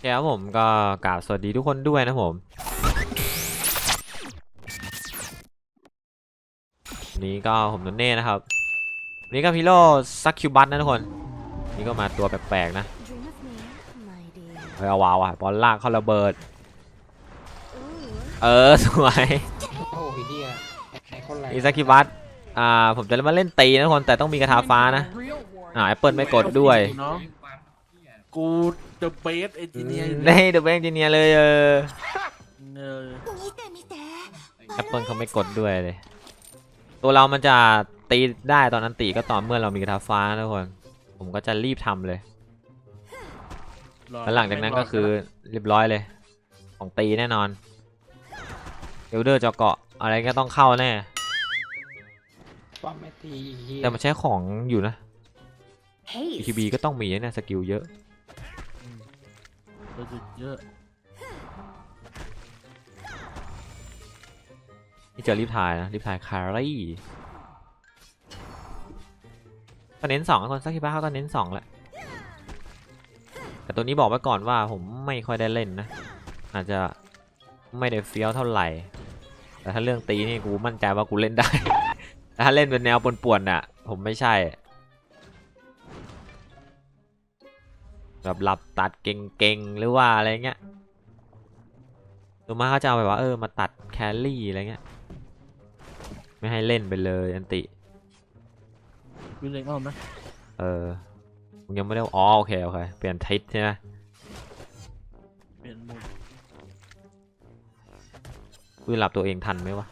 แกครับผมก็กราบสวัสดีทุกคนด้วยนะผมวันนี้ก็ผมนนเน่นะครับวันนี้ก็พิโร่ซักคิวบัตนะทุกคน นี่ก็มาตัวแปลกๆนะ Dream of me, my dear. เฮ้ยเอาวาวอะบอลลากเข้าระเบิด Ooh. เออสวยโอ้ยเฮียไอ้คนไรอีซักคิวบัตอ่าผมจะมาเล่นตีนะทุกคนแต่ต้องมีกระทาฟ้านะอ่าแอปเปิลไม่กดด้วยเนาะ กูเดอะเบสเอนจิเนียร์ในเดอะเบสเอนจิเนียร์เลยเออเออแอปเปิลเขาไม่กดด้วยเลย ตัวเรามันจะตีได้ตอนนั้นตีก็ต่อเมื่อเรามีกระทาฟ้าทุกคน ผมก็จะรีบทำเลย แล้วหลังจากนั้นก็คือเรียบร้อยเลย ของตีแน่นอนเอลเดอร์จะเกาะอะไรก็ต้องเข้าแน่แต่มันใช้ของอยู่นะ EQB ก็ต้องมีนะสกิลเยอะ เราจะเยอะนี่เจอรีบทายนะรีบทายคารี่ก็เน้นสองคนสักทีบ้าเขาก็เน้นสองแหละแต่ตัวนี้บอกไว้ก่อนว่าผมไม่ค่อยได้เล่นนะ อาจจะไม่ได้เฟี้ยวเท่าไหร่ แต่ถ้าเรื่องตีนี่กูมั่นใจว่ากูเล่นได้ แต่ถ้าเล่นเป็นแนวป่วนๆน่ะ ผมไม่ใช่ แบบหลับตัดเก่งๆหรือว่าอะไรเงี้ยตัวมากเขาจะเอาแบบว่าเออมาตัดแครี่อะไรเงี้ย ไม่ให้เล่นไปเลยอันติวิลเลนเอาไหมเออมึงยังไม่ได้อ๋อโอเคโอเคเปลี่ยนทิศใช่ไหมเปลี่ยนมุมปืนหลับตัวเองทันไหมวะ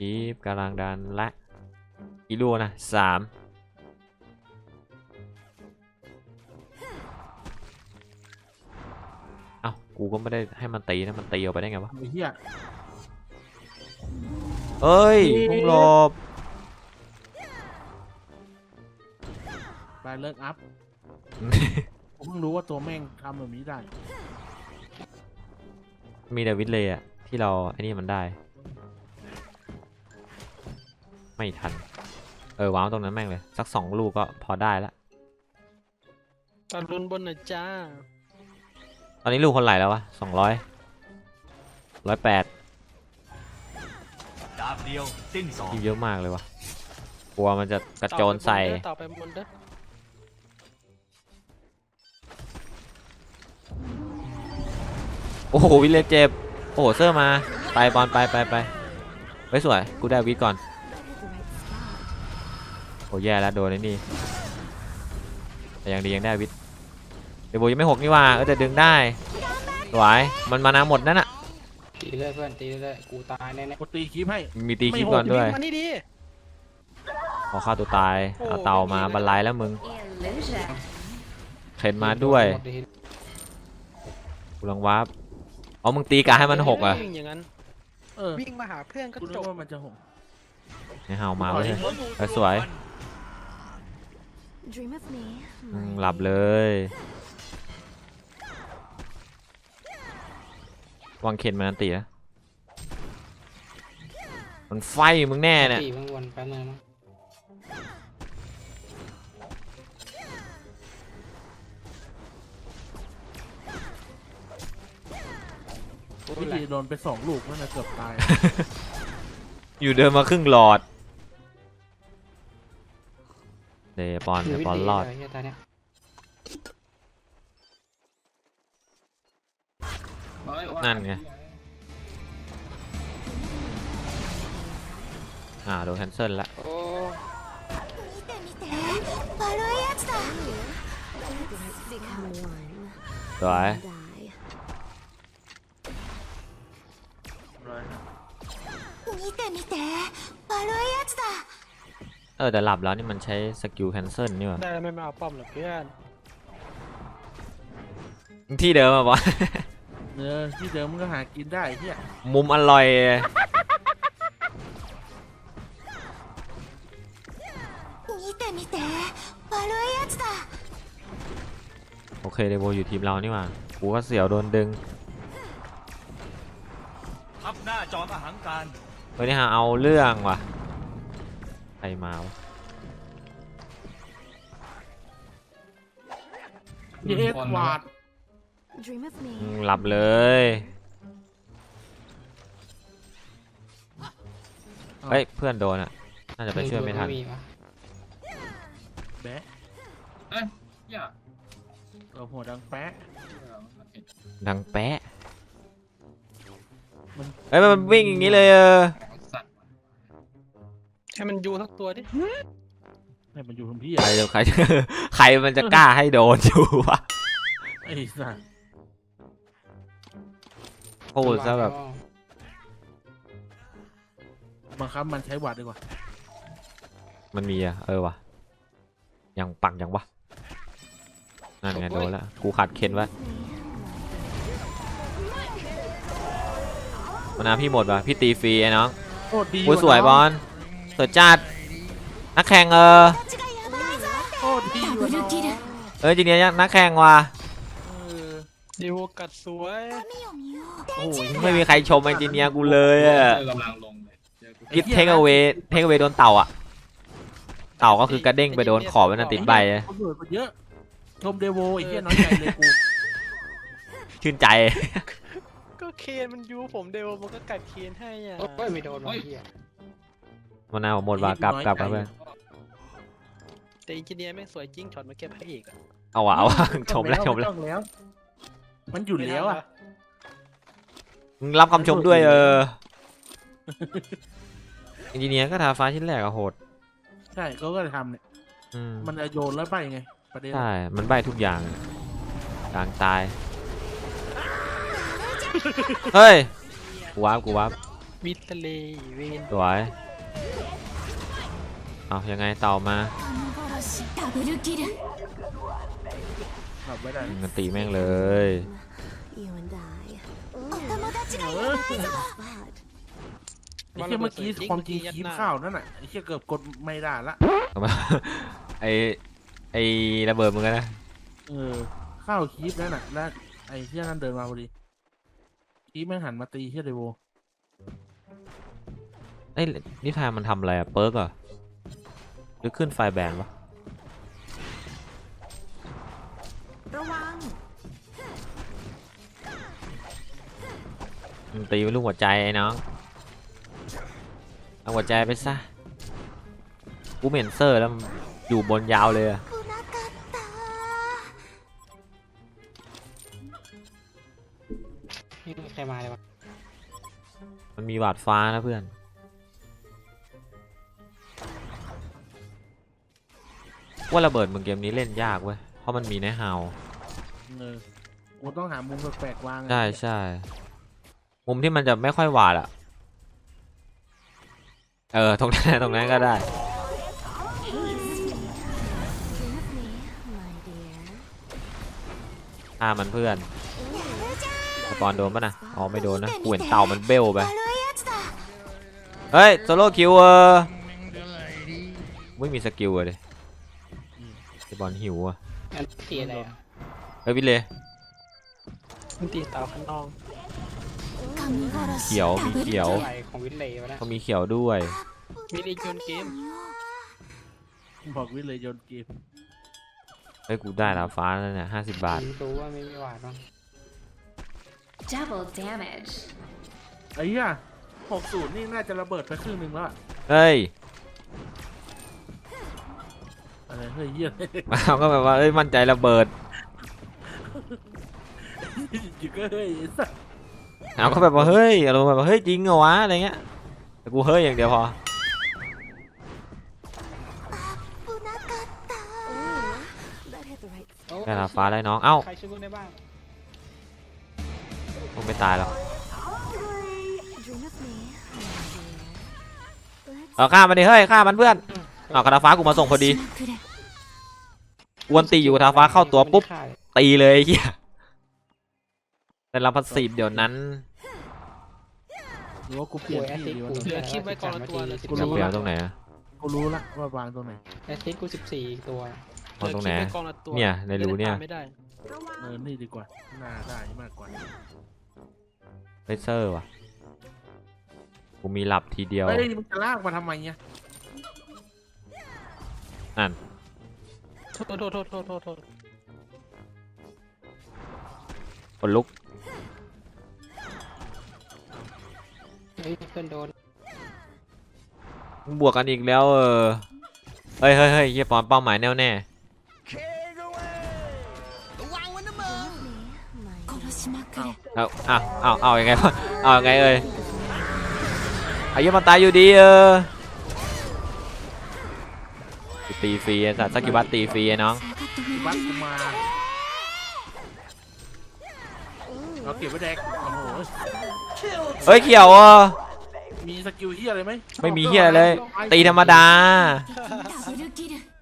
อีฟกำลังดันและอีลูกนะสามเอ้ากูก็ไม่ได้ให้มันตีนะมันตีออกไปได้ไงวะไอ้เฮียเอ้ยอีฟพุ่งหลบไปเลิกอัพ ผมเพิ่งรู้ว่าตัวแม่งทำแบบนี้ได้ มีแต่วิทเลยอะที่เราไอ้นี่มันได้ ไม่ทัน เออวางตรงนั้นแม่งเลย สักสองลูกก็พอได้ละตอนรุนบนหน่อยจ้า ตอนนี้ลูกคนไหลแล้ววะสองร้อยร้อยแปดดาบเดียวสิ้นสองเยอะมากเลยวะกลัวมันจะกระโจนใส่ต่อไปบนเด้อโอ้โหวิลเลจเจ็บโอ้โหเซอร์มา ไปบอลไปไปไปไว้ยสวย กูได้วิทก่อน โอ้แย่แล้วโดนไอ้นี่ แต่ยังดียังได้วิทเดยวโบยังไม่หกนี่หว่าเออแต่ดึงได้สวยมันมานาหมดนั่นอะตีเรื่อยเพื่อนตีเรื่อยกูตายแน่กดตีคลิปให้มีตีคลิปก่อนด้วยมานี่ดีขอฆ่าตัวตายโอ้เอาเตามาไม่ดีเลยบรรลัยแล้วมึง Illusion เข็นๆมาด้วยหมดิกูลังวาร์ปอ๋อมึงตีกาให้มันหกอะวิ่งอย่างนั้นเออวิ่งมาหาเพื่อนก็กูจนึกบว่ามันจะหงให้เห่ามาเลยเออสวย Dream of me อืม my หลับ dear. เลยวางเข็นมันอันตีนะมันไฟมึงแน่เนี่ย ตีเพิ่งวนแป๊บนึงมั้งวิธีโดนไปสองลูกนั่นนะเกือบตาย อยู่เดินมาครึ่งหลอด บอนไอปอนรอดนั่นไงอ่าโดนแคนเซิลละโสวย เออแต่หลับแล้วนี่มันใช้สกิลแคนเซิลนี่หว่า ได้ไม่มาเอาป้อมหรอกเพื่อน ที่เดิมอะบอล เนอที่เดิมมึงก็หากินได้ไอ้เฮีย มุมอร่อย 見て見て悪いやつだ โอเคเดโวอยู่ทีมเรานี่หว่ากูก็เสียวโดนดึง ทับหน้าจอมอหังการ เฮ้ยนี่ฮะเอาเรื่องว่ะ ไปรมาวะเยสวาด Dream of อื me. มหลับเลย เฮ้ย เพื่อนโดนอะ น่าจะไปช่วยไม่ทันมีวะแบะเอ้ยอย่าเราหัวดังแปะดังแป๊ะมันเฮ้ย มันวิ่งอย่างนี้เลยเออสัตว์ ให้มันยูทั้งตัวดิให้มันอยู่ทำพี่ใครจะใคร ใครมันจะกล้าให้โดนอยู่วะไอ้สัสพูดซะแบบบังคับมันใช้วาดดีกว่ามันมีอะเออวะยังปังยังวะนั่นไงโดนแล้วกูขัดเข็นไว้มานาพี่หมดวะพี่ตีฟรีไอ้น้องโคตรดีอุ้ยสวยบอล สวยจัดนักแข่งเออเลยเอ้ยจริงๆนักแข่งว่ะดวโอกัดสวยโอ้ยไม่มีใครชมไอจีเนียกูเลยอะกิฟเทคเอเวเทคเอเวโดนเต่าอะ เต่าก็คือกระเด้งไปโดนขอบมันติดใบอะเยอะชมเดโวไอีกหี้น้อยใจเลยกูชื่นใจ ก็เคนมันยูผมเดโวมันก็กัดเคนให้อะไม่โดนมั้เหี้ย มานาผมหมดว่ะกลับกลับครับเพื่อนแต่อินจิเนียร์แม่งสวยจริงช็อตมาเก็บพระเอกอะเอาว่ะเอาว่ะชมแล้วชมไต้แล้วองแล้ว มันอยู่แล้วอะมึงรับคำชมด้วยเอออินจิเนียร์ก็ทาฟ้าชิ้นแรกอะโหดใช่เขาก็ทำเนี่ยอืมมันจะโยนแล้วไปไงประเด็นใช่มันใบทุกอย่างอะกลางตายเฮ้ยกูวับกูวับวิทะเลเวนสวย เอายังไงเต่ามาหลันตีแม่งเลยไอ้เชี่ยเมื่อกี้ความจริงคีบข้าวนั่นน่ะไอ้เชี่ยเกือบกดไม่ได้ละไอ้ไอ้ระเบิดมึงนะเออข้าวคีบนั่นน่ะแล้วไอ้เชี่ยนั่นเดินมาพอดีคีบแม่งหันมาตีเชี่ยเลยโว ไอ้นิทานมันทำอะไรอะเปิร์กอะหรือขึ้นไฟแบนวะระวัมันตีลูกหัวใจไอ้น้องเอาหัวใจไปซะกูเมนเซอร์แล้วอยู่บนยาวเลยอะมันมีบาดฟ้านะเพื่อน ว่าระเบิดมึงเกมนี้เล่นยากเว้ย เพราะมันมีในฮาวเออกูต้องหามุมแปลกๆวางใช่ใช่มุมที่มันจะไม่ค่อยหวาดอะเออตรงนั้นตรงนั้นก็ได้ ฆ่ามันเพื่อนตอนโดนปะนะอ๋อไม่โดนนะกูเห็นเต่ามันเบลไป เฮ้ยโซโล่คิวเออไม่มีสกิลเลย บอลหิวอะอันตีอะไรอะเฮ้ยพี่เลมันตีเตาข้างนอกเขียวมีเขียวของวินเลยนะเขามีเขียวด้วยวินเลยโยนเกมบอกวินเลยโยนเกมเฮ้ยกูได้ละฟ้าแล้วเนี่ยห้าสิบบาทรู้ว่าไม่มีหวาน Double damage ไอ้ย่ะหกศูนย์นี่น่าจะระเบิดไปครึ่งหนึ่งแล้ว เฮ้ย อะไรเฮ้ยเยี่ยมเขาก็แบบว่าเฮ้ยมั่นใจระเบิดอยู่ก็เฮ้ยสัสเอาก็แบบว่าเฮ้ยเราแบบว่าเฮ้ยจริงเหรอวะอะไรเงี้ยแต่กูเฮ้ยอย่างเดียวพอแด้ลาฟ้าได้น้องเอ้าคงได้คงไม่ตายหรอกเอาฆ่ามันดิเฮ้ยฆ่ามันเพื่อน เอาคาราฟ้ากูมาส่งพอดีอวนตีอยู่คาราฟ้าเข้าตัวปุ๊บตีเลยเฮียแต่รัพัสซีเดี๋ยวนั้นหรือว่ากูเปลี่ยนที่หรือว่าเหลือคลิปไว้ก่อนละตัวละสิบกูรู้แล้วตรงไหนอะกูรู้ละว่าวางตรงไหนแอสซิสกูสิบสี่ตัววางตรงไหนเนี่ยในรู้เนี่ยเออนี่ดีกว่าน่าได้มากกว่าเลเซอร์ว่ะกูมีหลับทีเดียวเฮ้ยมึงจะลากมาทำไมเนี่ย นั่นโทษโทษโทษโทษโทษโทษคนลุกเฮ้ยเพื่อนโดนบวกกันอีกแล้วเออเฮ้ยเฮ้ยเฮ้ยเฮียปอนเป้าหมายแน่แน่เอาเอาเอาเอายังไงเอายังไงเอ้ยไอ้เหี้ยมันตายอยู่ดีเออ ตีฟรีสัตว์สกิบัตตีฟรีน้องบัตมาเราเก็บไว้แดกโอ้โหเฮ้ยเขียวอะมีสกิลเฮียอะไรไหมไม่มีเฮียเลย ตีธรรมดา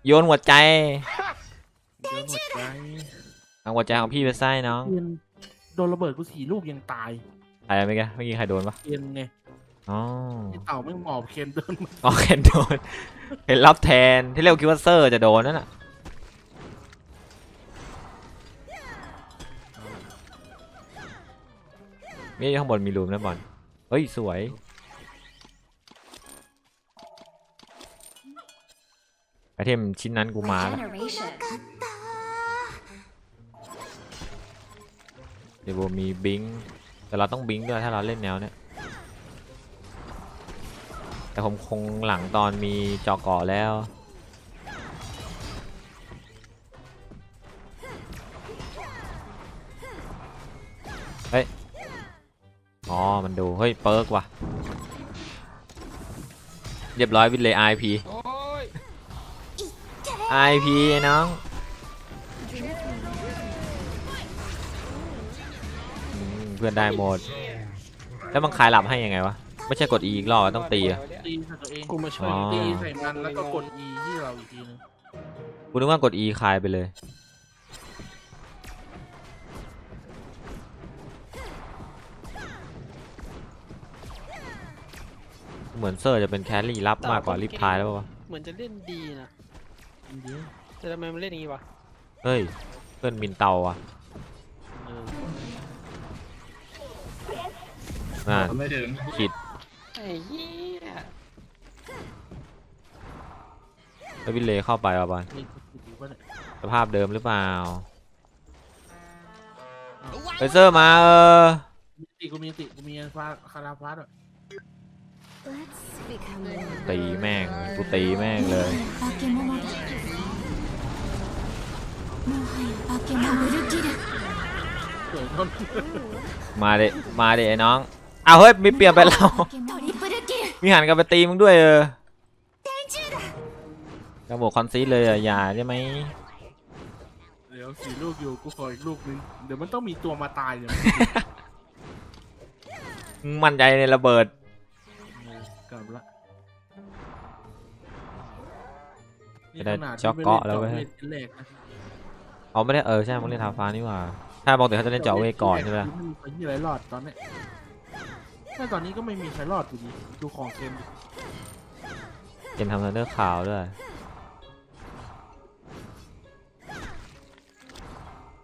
โยนหัวใจโยนหัวใจเอาหัวใจของพี่ไปไส้น้องโดนระเบิดกูสี่ลูกยังตายอะไรไม่กันม่อกี้ใครโดนปะเอ็นไงอ๋อเต่าไม่หมอบเคนโดนอ๋อเคนโดน เห็นรับแทนที่เรียกคิดว่าเซอร์จะโดนนั่นน่ะนี่ข้างบนมีรูมนะบอลเฮ้ย สวย ไอเทมชิ้นนั้นกูมาแล้วเดี๋ยวมีบิง แต่เราต้องบิงด้วยถ้าเราเล่นแนวเนี้ย แต่ผมคงหลังตอนมีจอก่อแล้ว เฮ้ย อ๋อ มันดู เฮ้ย เปิร์กว่ะ เรียบร้อยวิดเลย IP โอ้ย IP ไอ้น้องเพื่อนได้หมด แล้วมันคลายหลับให้ยังไงวะ ไม่ใช่กด E อีกรอบต้องตีอะ ตีใส่ตัวเองกูมาช่วยอ๋อ ตีใส่มันแล้วก็กด E ที่เราอีกทีนึงกูนึกว่ากด E คลายไปเลย เหมือนเซอร์จะเป็นแครี่รับมากกว่ารีบพายแล้วปะวะเหมือนจะเล่นดีนะอินเดียแต่ทำไมมันเล่นอย่างงี้วะเฮ้ย เพื่อนมินเตาอะเออน่าไม่ถึงขีดไอ้เหี้ย แล้ววินเลย์เข้าไปอ่ะบอล มีสกิลปะเนี่ย สภาพเดิมหรือเปล่าเฮ้ยเซอร์มาเออ มีสติกูมีสติกูมีฟ้าคาราฟ้าด้วย Let's become one ตีแม่ง กูตีแม่งเลย 化け物だもはや化け物ダブルキル เกิดต้น มาเดมาเดไอ้น้องอ้าวเฮ้ยมีเปลี่ยนไปแล้ว トリプルキル มีหันกลับไปตีมึงด้วยเออ 天柱だ กระบอกคอนซีดเลยอะอย่าใช่ไหมเดี๋ยวสี่ลูกอยู่กูขออีกลูกนึงเดี๋ยวมันต้องมีตัวมาตายเนี่ยมึงมั่นใจในระเบิดเออกลับละไม่ได้ขนาจ็อกเกาะแล้วเว้ยไม่ได้เจาะเวทแรกนะเอาไม่ได้เออใช่มึงเล่นทาฟ้านี่หว่า ถ้าบอกแต่เขาจะเล่นเจาะเวก่อนใช่ไหมล่ะไม่มีใครที่ไรรอดตอนเนี้ยถ้าตอนนี้ก็ไม่มีใครรอดอยู่ดีดูของเกมดิเกมทำเนอร์ข่าวด้วย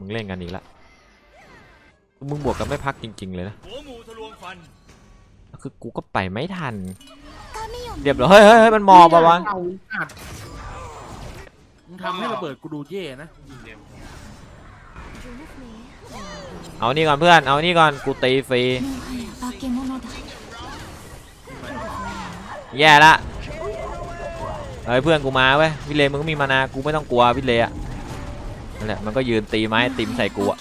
มึงเล่นกันอีกละมึงบวกกันไม่พักจริง ๆ เลยนะคือกูก็ไปไม่ทันเดี๋ยวเฮ้อยเฮ้ยมันมอบะวะมึงทำให้ระเบิดกูดูเย่นะเอานี่ก่อนเพื่อน เอานี่ก่อนกูตีฟรีแย่ละเฮ้ยเพื่อนกูมาเว้ยวิเลมึงก็มีมานากูไม่ต้องกลัววิเลอะ นั่นแหละมันก็ยืนตีไม้ติมใส่กูอะ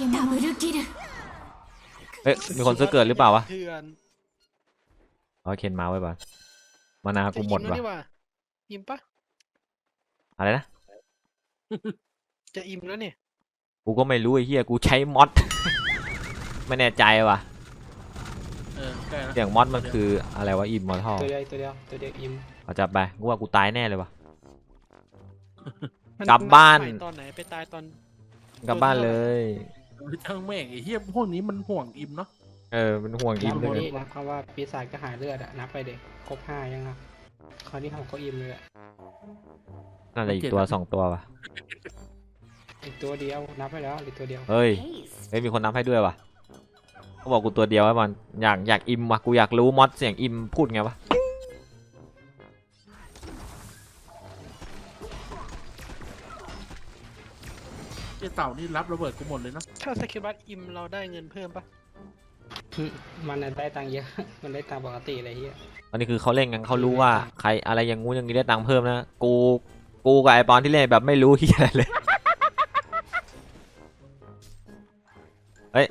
เฮ้ยมีคนซื้อเกิดหรือเปล่าวะเอนอาเคนมาไว้ป่ะมานากูหมดว่ะอิ่มปะอะไรนะจะอิ่มแล้วเนี่ยกูก็ไม่รู้ไอ้เหี้ยกูใช้มอด ไม่แน่ใจว่ะเสียงมอดมันคืออะไรวะอิ่มมอทัตัวเดียวตัวเดียวตัวเดียวอิ่มเอาจับไปกูว่ากูตายแน่เลยวะ มักลับบ้านตอนไหนไปตายตอน กลับบ้านเลย ช่างแม่งไอ้เหี้ยพวกนี้มันห่วงอิมเนาะเออเป็นห่วงอินัมบด้วยนี้นะคำว่าปีศาจก็หายเลือดอะนับไปเด็กครบห้ายังครับคราวนี้ผมก็อิมเลยอะน่าจะอีกตัวสองตัวว่ะอีกตัวเดียวนับไปแล้วอีกตัวเดียวเฮ้ย เฮ้ยมีคนนับให้ด้วยว่ะเขาบอกกูตัวเดียวไว้บอลอยากอยากอิมว่ะกูอยากรู้มอดเสียงอิมพูดไงวะ ไอ้เต่านี่รับระเบิดกูหมดเลยนะถ้าสกิลบัตอิมเราได้เงินเพิ่มปะมันน่ะได้ตังค์เยอะ มันได้ตังค์ปกติเลยเฮียอันนี้คือเขาเล่นกันเขารู้ว่าใครอะไรอย่างงู้นอย่างนี้ได้ตังค์เพิ่มนะ กู กูกับไอปอนที่เล่นแบบไม่รู้ที่อะไรเลย เฮ้ย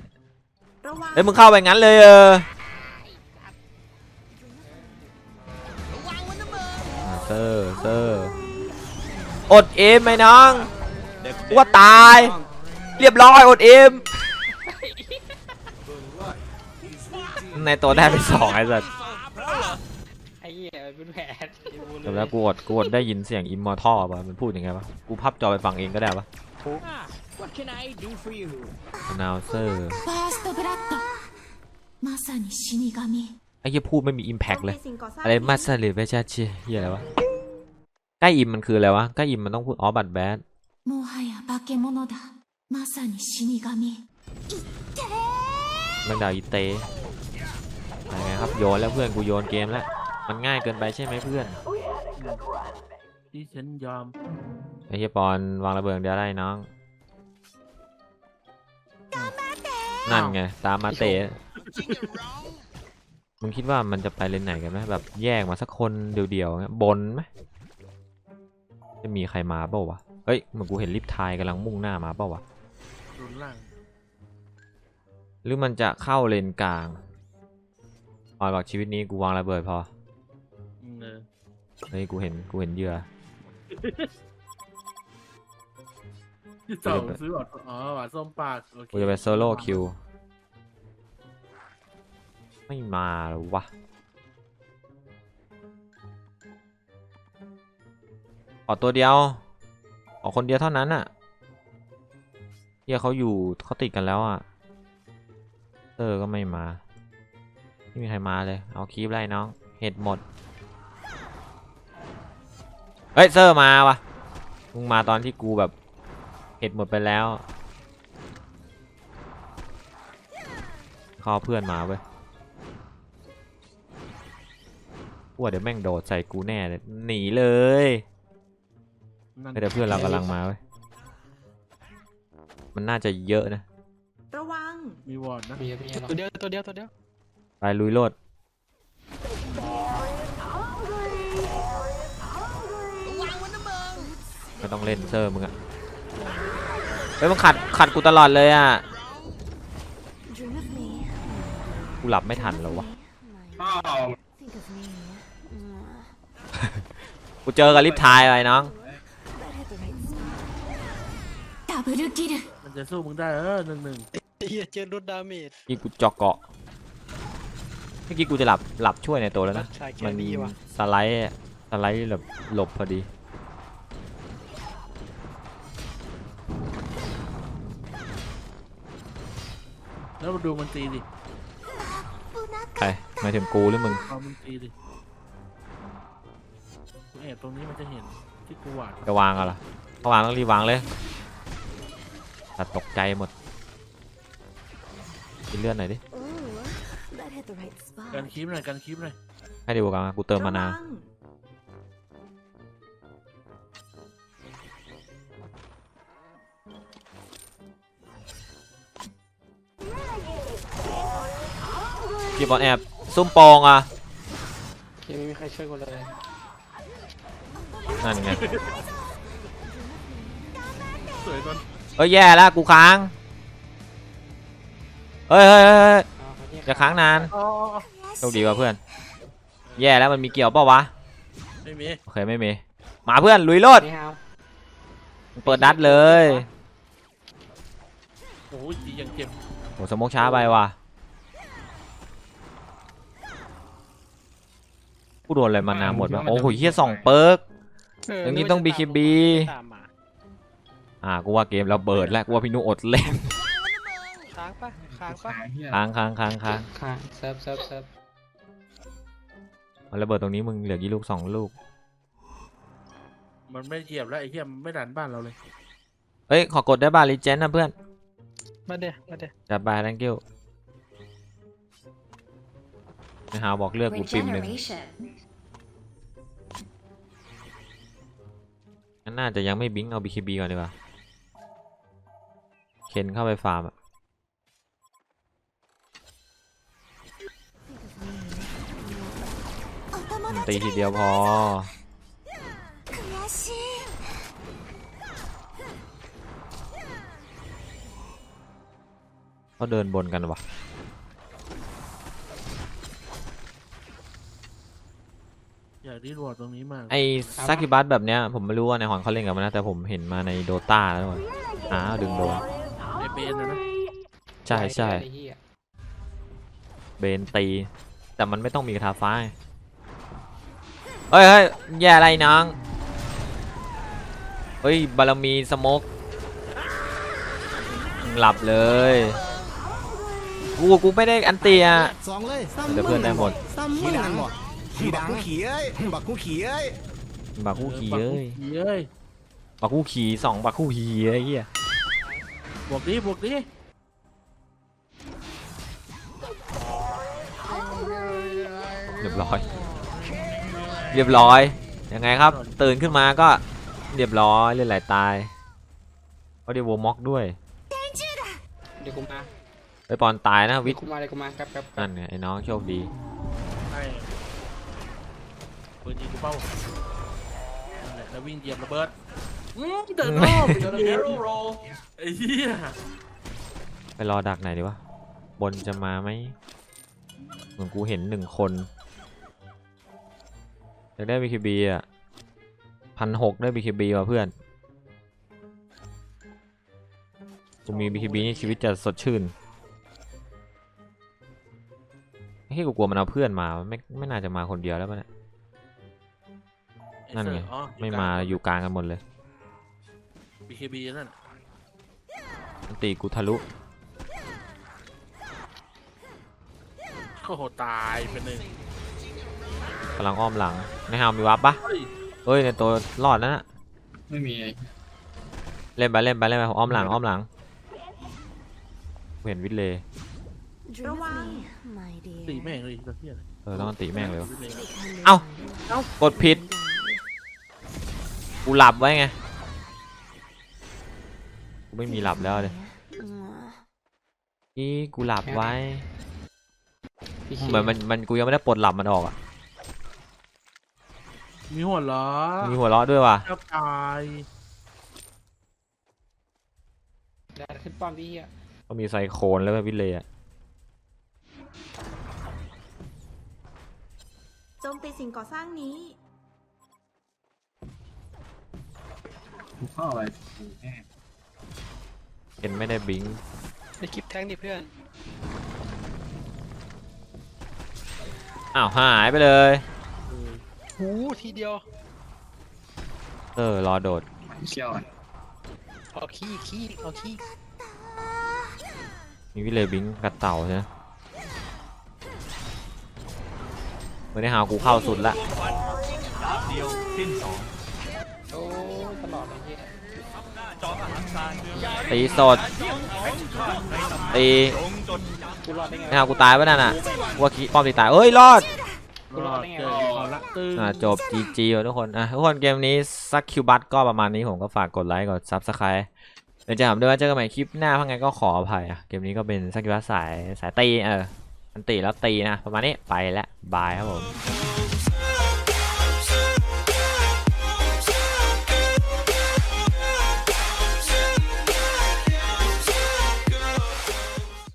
ระวังเฮ้ยมึงเข้าไปงั้นเลยเอออ่าเซอร์เซอร์อดเอมไหมน้องกู ว่าตาย เรียบร้อยอดเอมในตัวได้ไปสองไอ้สัส ไอ้เหี้ยมันเป็นแผน จบแล้วกูอดกูอดได้ยินเสียงอิมมอร์ทัลป่ะมันพูดยังไงวะกูพับจอไปฟังเองก็ได้ปะ What can I do for you? นาวเซอร์ ファーストブラッドまさに死神 ไอ้เหี้ยพูดไม่มีอิมแพกเลย ป้งสิ่งก่อสร้าง อะไรมาสเลเวชาชิเฮียอะไรวะใกล้อิมมันคืออะไรวะใกล้อิมมันต้องพูดอ๋อบัตรแบด もは や化け物だまさに死神 เรื่องดาวอีเตอะไรไงครับโยนแล้วเพื่อนกูโยนเกมแล้ว มันง่ายเกินไปใช่ไหมเพื่อน ที่ฉันยอม ไอ้เฮียปอนวางระเบิดเดียวได้น้อง นั่นไง ตามมาเตะมึงคิดว่ามันจะไปเลนไหนกันไหมแบบแยกมาสักคนเดียวๆเงี้ยบนไหมจะมีใครมาเปล่าวะ เฮ้ยเหมือนกูเห็นลิฟทายกำลังมุ่งหน้ามาเปล่าวะรุนล่างหรือมันจะเข้าเลนกลางปอยบอกชีวิตนี้กูวางระเบิดพออืมเออเฮ้ยกูเห็นกูเห็นเหยื่อที่เต่าซื้อหวานอ๋อหวานส้มปากโอเคกูจะไปโซโล่คิวไม่มาหรอวะขอตัวเดียว ขอคนเดียวเท่านั้นอะเฮียเขาอยู่เขาติดกันแล้วอะเออก็ไม่มา ไม่มีใครมาเลย เอาคีบไล่น้อง เห็ดหมด เฮ้ยเซอร์มาวะมึงมาตอนที่กูแบบเห็ดหมดไปแล้วเขาเอเพื่อนมาเว้ยกูว่าเดี๋ยวแม่งโดดใส่กูแน่เลย หนีเลย นั่นเฮ้ยเดี๋ยวเพื่อนเรากำลังมาเว้ยมันน่าจะเยอะนะระวัง มีวอร์ดนะมีมีหรอกตัวเดียวตัวเดียวตัวเดียวไปลุยโลดไม่ต้องเล่นเซอร์มึงอะเฮ้ยมึงขัดขัดกูตลอดเลยอะ Dream of me กูหลับไม่ทันแล้ววะอ้าว Think of me กูเจอกับลิฟทายไปน้องダブルキル มันจะสู้มึงได้เออหนึ่งหนึ่ง เฮียเจอรถดาเมจ นี่กูเจาะเกาะ เมื่อกี้กูจะหลับหลับช่วยในตัวแล้วนะ ชายแค มัน รี่ว่ะ สไลด์อะสไลด์แบบหลบพอดี แล้วมาดูมันตีดิ ใครหมายถึงกูหรือมึง เอามันตีดิกูแอบตรงนี้มันจะเห็นที่กูหวาด จะวางเอาล่ะถ้าวางต้องรีบวางเลย แต่ตกใจหมดกินเลือดหน่อยดิ Ooh that hit the right spot กันคลิปหน่อยกันคลิปหน่อยให้ดีกว่ากันกูเติมมานาระวังพี่บอลแอบซุ่มโปงอะยังไม่มีใครช่วยกูเลย นั่นไงสวยตอน เอ้ยแย่แล้วกูค้างเฮ้ยเฮ้ยเฮ้ยเฮ้ยอ๋อเขเรีกอย่าค้างนานอ๋อโชคดีว่ะเพื่อน แย่แล้วมันมีเกี่ยวเปล่าวะไม่มีโอเคไม่มีมาเพื่อนลุยโลดไม่เอาเปิดดัดเลยโอ้ยตียังเจ็บโหสมกช้าไปว่ะกูโดนอะไรมานาหมดวะโอ้โหเฮียสองเปิร์กอย่างนี้ต้อง BKB ตามมา อ่ากูว่าเกมเราเบิดแล้วกูว่าพี่นุอดเล่นค้างปะค้างปะขายเฮียค้างค้างค้างค้างค่ะเซิร์ฟเซิร์ฟเซิร์ฟมันระเบิดตรงนี้มึงเหลือกี่ลูกสองลูก มันไม่เหยียบแล้วไอ้เหี้ยมันไม่ดันบ้านเราเลยเฮ้ยขอกดได้บ้าลีเจนนะเพื่อนมาเดี๋ยวมาเดี๋ยวจัดไป thank you นะฮาวบอกเลือกกูปิมหนึ่ง Regeneration งั้นน่าจะยังไม่บิงเอา BKB ก่อนดีกว่า เข็นเข้าไปฟาร์มอะตีทีเดียวพอก็เดินบนกันวะอยากดีดวอร์ดตรงนี้มากไอซากิบัสแบบเนี้ยผมไม่รู้ว่าในหอนเขาเล่นกับมันนะแต่ผมเห็นมาในโดตาแล้วอะอ้าดึงโดน บนนะนะใช่ใช่ไอ้เหี้ยเบนตี แต่มันไม่ต้องมีกระทาฟ้าไงเฮ้ยเฮ้ยแย่อะไรน้องเฮ้ยบารมีสโมกหลับเลยกูกูไม่ได้อันเตีย สองเลยซ้ำเดี๋ยวเพื่อนได้หมด ซ้ำขี้ดังขี้ดังบักกูขี่เอ้ยบักกูขี่เอ้ยบักคู่ขี่เอ้ยเอ้ยบักคู่ขี่สองบักคู่ขี่ไอ้เหี้ย บวกดิบวกดิเรียบร้อย เรียบร้อย ยังไงครับ ตื่นขึ้นมาก็เรียบร้อยเลือดไหลตายเขาเดียวโวม็อกด้วย เดี๋ยวกูมาไปปอนตายนะวิเดี๋ยทวกูมาเดี๋ยวกูมาแป๊บแป๊บแป๊นั่บนไงไอ้น้องโชคดีใช่ปืนยิงกูเป้านั่นแหละแล้ววิ่งเหยียบระเบิด อื้อเดินรอบเดินเฮโร่โรไอ้เหี้ยไปรอดักไหนดีวะ บนจะมาไหมเหมือนกูเห็นหนึ่งคนอยากได้ BKB อะพันหกได้ BKB ว่ะเพื่อน กูมี BKB นี่ชีวิตจะสดชื่นไอ้ที่กูกลัวมันเอาเพื่อนมา ไม่ไม่น่าจะมาคนเดียวแล้วมันยนั่นไงอ๋อไม่มาอยู่กลางกันหมดเลย บีเคบีนั่นมันตีกูทะลุ โอ้โหตายเป็นหนึ่งกำลังอ้อมหลังในฮาวมีวับปะเฮ้ยเฮ้ยในตัวรอดนะน่ะไม่มีไอ้เล่นไปเล่นไปเล่นไปผมอ้อมหลังอ้อมหลังเห็นวิทย์เลยระวัง my dear ตีแม่งเลยตะเพียนเออต้องตีแม่งเลยวะ Becoming เอ้า one. กดผิด กูหลับไว้ไงกู ไม่มีหลับแล้วเลย Mwah. อีกูหลับไว้พี่เหมือนมันมันกูยังไม่ได้ปลดหลับมันออกอะมีหัวล้อมีหัวเราะด้วยว่ะเจ้าตายได้ขึ้นป้อมพี่เหี้ยก็มีไซโคลนแล้วก็วิทย์เลยอะโจมตีสิ่งก่อสร้างนี้กูเข้าอะไรกูแน่ เห็นไม่ได้บิงในคลิปแท้งดิเพื่อน อ้าวหายไปเลย หูทีเดียวเออรอโดดเชี่ยวอะเอาขี้ขี้เอาขี้มีวิทย์เลยบิงกับเต่าใช่ไหมไม่ได้หากูเข้าสุดละโตีสดตีกูรอดได้ไงไม่เอากูตายปะนั่นน่ะกูว่าขี้ป้อมตีตายเอ้ยรอดกูรอดได้ไงเจอพอละตึงอ่าจบ GG ว่ะทุกคนอะทุกคนเกมนี้ซักคิวบัตก็ประมาณนี้ผมก็ฝากกดไลค์กด Subscribe เดี๋ยวจะถามด้วยว่าเจอกันใหม่คลิปหน้าพังไงก็ขออภัยอะเกมนี้ก็เป็นซักคิวบัตสายสายตีเออมันตีแล้วตีนะประมาณนี้ไปแล้วบายครับผม